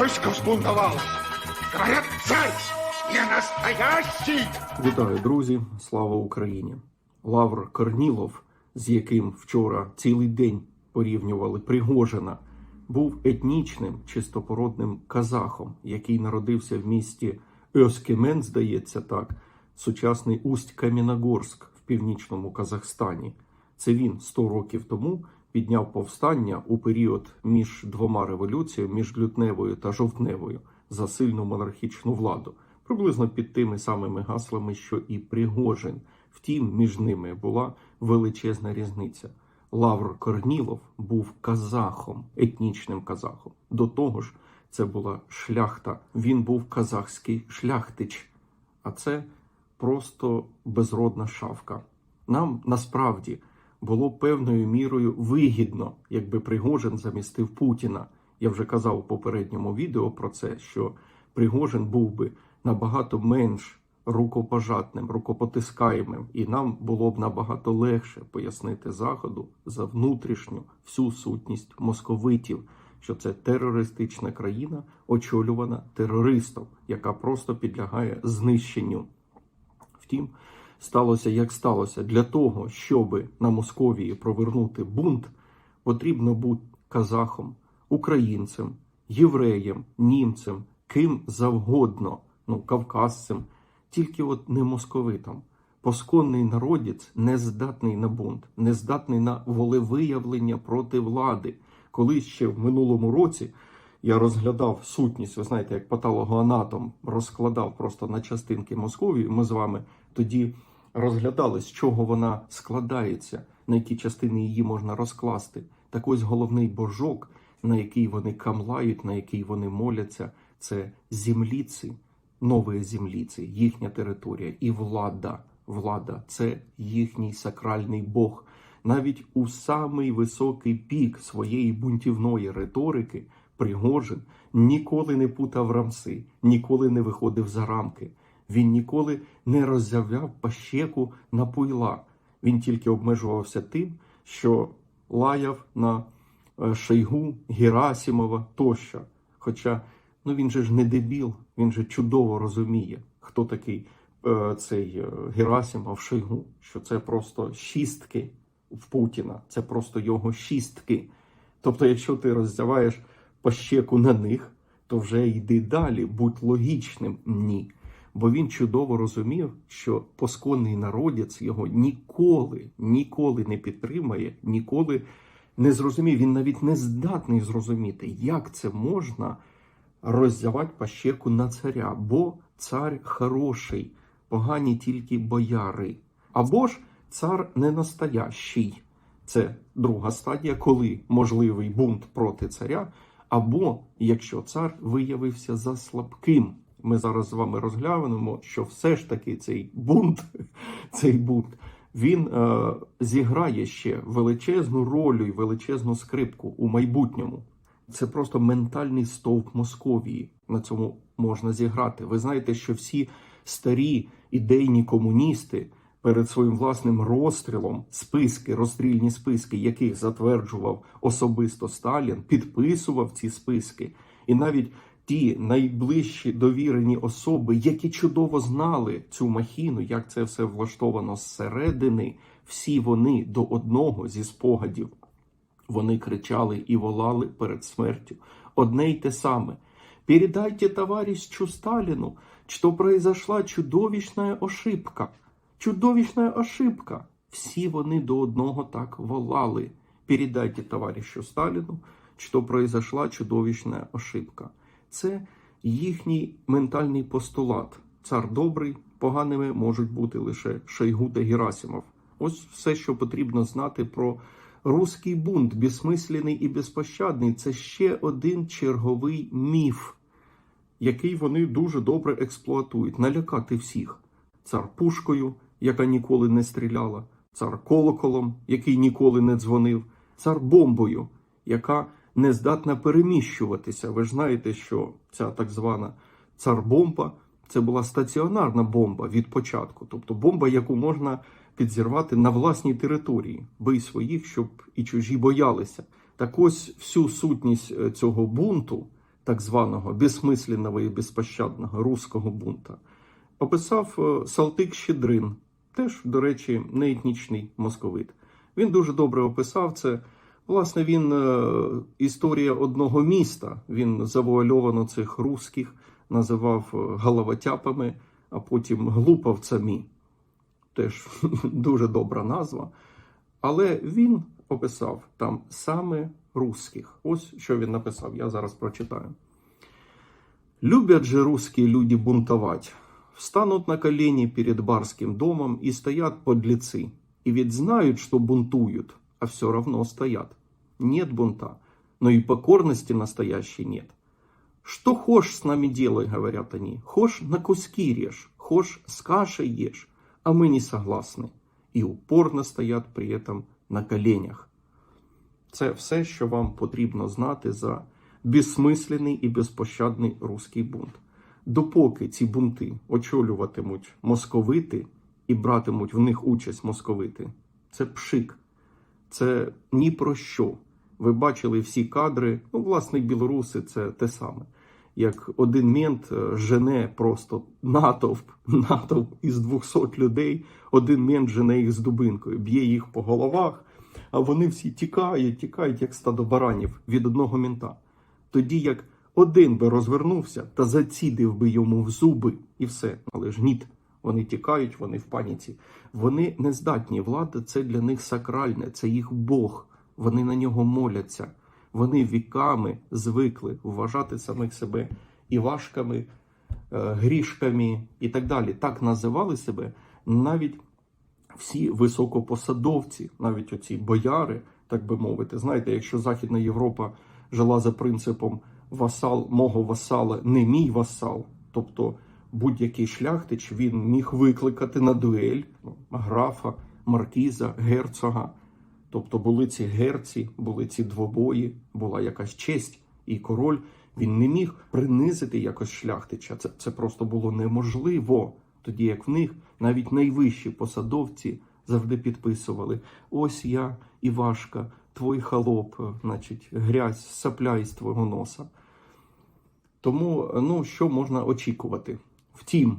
Войско сбунтовалось. Говорят, царь не настоящий. Вітаю, друзі! Слава Україні! Лавр Корнілов, з яким вчора цілий день порівнювали Пригожина, був етнічним чистопородним казахом, який народився в місті Öskемен, здається так, сучасний Усть Кам'яногорськ в північному Казахстані. Це він 100 років тому підняв повстання у період між двома революціями, між лютневою та жовтневою, за сильну монархічну владу, приблизно під тими самими гаслами, що і Пригожин. Втім, між ними була величезна різниця. Лавр Корнілов був казахом, етнічним казахом. До того ж, це була шляхта. Він був казахський шляхтич, а це просто безродна шавка. Нам насправді було певною мірою вигідно, якби Пригожин замістив Путіна. Я вже казав у попередньому відео про це, що Пригожин був би набагато менш рукопожатним, рукопотискаємим, і нам було б набагато легше пояснити Заходу за внутрішню всю сутність московитів, що це терористична країна, очолювана терористом, яка просто підлягає знищенню. Втім, сталося як сталося. Для того, щоб на Московії провернути бунт, потрібно бути казахом, українцем, євреєм, німцем, ким завгодно, ну, кавказцем, тільки от не московитом. Посконний народець не здатний на бунт, не здатний на волевиявлення проти влади. Коли ще в минулому році я розглядав сутність, ви знаєте, як патологоанатом розкладав просто на частинки Московії, ми з вами тоді розглядали, з чого вона складається, на які частини її можна розкласти. Так ось головний божок, на який вони камлають, на який вони моляться, це земліці, нові земліці, їхня територія і влада. Влада це їхній сакральний Бог. Навіть у самий високий пік своєї бунтівної риторики Пригожин ніколи не путав рамси, ніколи не виходив за рамки. Він ніколи не роззявляв пащеку на пойла. Він тільки обмежувався тим, що лаяв на е, Шойгу, Герасімова тощо. Хоча ну він же ж не дебіл, він же чудово розуміє, хто такий е, цей е, Герасимов Шойгу, що це просто шістки в Путіна, це просто його шістки. Тобто, якщо ти роззяваєш пащеку на них, то вже йди далі, будь логічним ні. Бо він чудово розумів, що посконний народець його ніколи, ніколи не підтримає, ніколи не зрозумів. Він навіть не здатний зрозуміти, як це можна роззявати пащеку на царя, бо цар хороший, погані тільки бояри. Або ж цар не настоящий. Це друга стадія, коли можливий бунт проти царя, або якщо цар виявився за слабким. Ми зараз з вами розглянемо, що все ж таки цей бунт, цей бунт, він е, зіграє ще величезну роль і величезну скрипку у майбутньому. Це просто ментальний стовп Московії. На цьому можна зіграти. Ви знаєте, що всі старі ідейні комуністи перед своїм власним розстрілом списки, розстрільні списки, яких затверджував особисто Сталін, підписував ці списки, і навіть ті найближчі довірені особи, які чудово знали цю махіну, як це все влаштовано зсередини, всі вони до одного зі спогадів. Вони кричали і волали перед смертю. Одне й те саме. Передайте товарищу Сталину, что произошла чудовищная ошибка. Чудовищная ошибка. Всі вони до одного так волали. Передайте товаришу Сталину, що произошла чудовищная ошибка. Це їхній ментальний постулат. Цар добрий, поганими можуть бути лише Шойгу та Герасимов. Ось все, що потрібно знати про руський бунт, безсмислений і безпощадний. Це ще один черговий міф, який вони дуже добре експлуатують, налякати всіх. Цар пушкою, яка ніколи не стріляла, цар колоколом, який ніколи не дзвонив, цар бомбою, яка не здатна переміщуватися. Ви ж знаєте, що ця так звана цар-бомба це була стаціонарна бомба від початку, тобто бомба, яку можна підзірвати на власній території, бий своїх, щоб і чужі боялися. Так ось всю сутність е, цього бунту так званого безсмисленного і безпощадного руського бунта, описав е, Салтик Щедрин, теж, до речі, не етнічний московит. Він дуже добре описав це. Власне, він е, історія одного міста. Він завуальовано цих русських називав е, головотяпами, а потім глуповцями. Теж дуже добра назва. Але він описав там саме русських. Ось що він написав. Я зараз прочитаю. Любят же русские люди бунтовать. Встанут на колени перед барским домом и стоят подлецы. И ведь знают, что бунтуют, а все равно стоят Нет бунта, но и покорности настоящей нет. Что хошь с нами делай, говорят они. Хошь на куски режь, хошь с кашей ешь, а мы не согласны. И упорно стоят при этом на коленях. Це все, що вам потрібно знати за безсмислений і безпощадний руський бунт. Допоки ці бунти очолюватимуть московити і братимуть в них участь московити, це пшик, це ні про що. Ви бачили всі кадри, ну, власне, білоруси це те саме. Як один мент е, жене просто натовп, натовп із 200 людей, один мент жене їх з дубинкою, б'є їх по головах, а вони всі тікають, тікають, як стадо баранів від одного мента. Тоді як один би розвернувся та зацідив би йому в зуби і все. Але ж ні, вони тікають, вони в паніці. Вони не здатні. Влада це для них сакральне, це їх Бог. Вони на нього моляться. Вони віками звикли вважати самих себе івашками, е, грішками і так далі. Так називали себе навіть всі високопосадовці, навіть оці бояри, так би мовити. Знаєте, якщо Західна Європа жила за принципом васал мого васала, не мій васал, тобто будь-який шляхтич він міг викликати на дуель ну, графа, маркіза, герцога. Тобто були ці герці, були ці двобої, була якась честь, і король він не міг принизити якось шляхтича. Це, це просто було неможливо. Тоді як в них навіть найвищі посадовці завжди підписували: ось я, Івашка, твой холоп, значить, грязь, сапля із твого носа. Тому ну, що можна очікувати? Втім,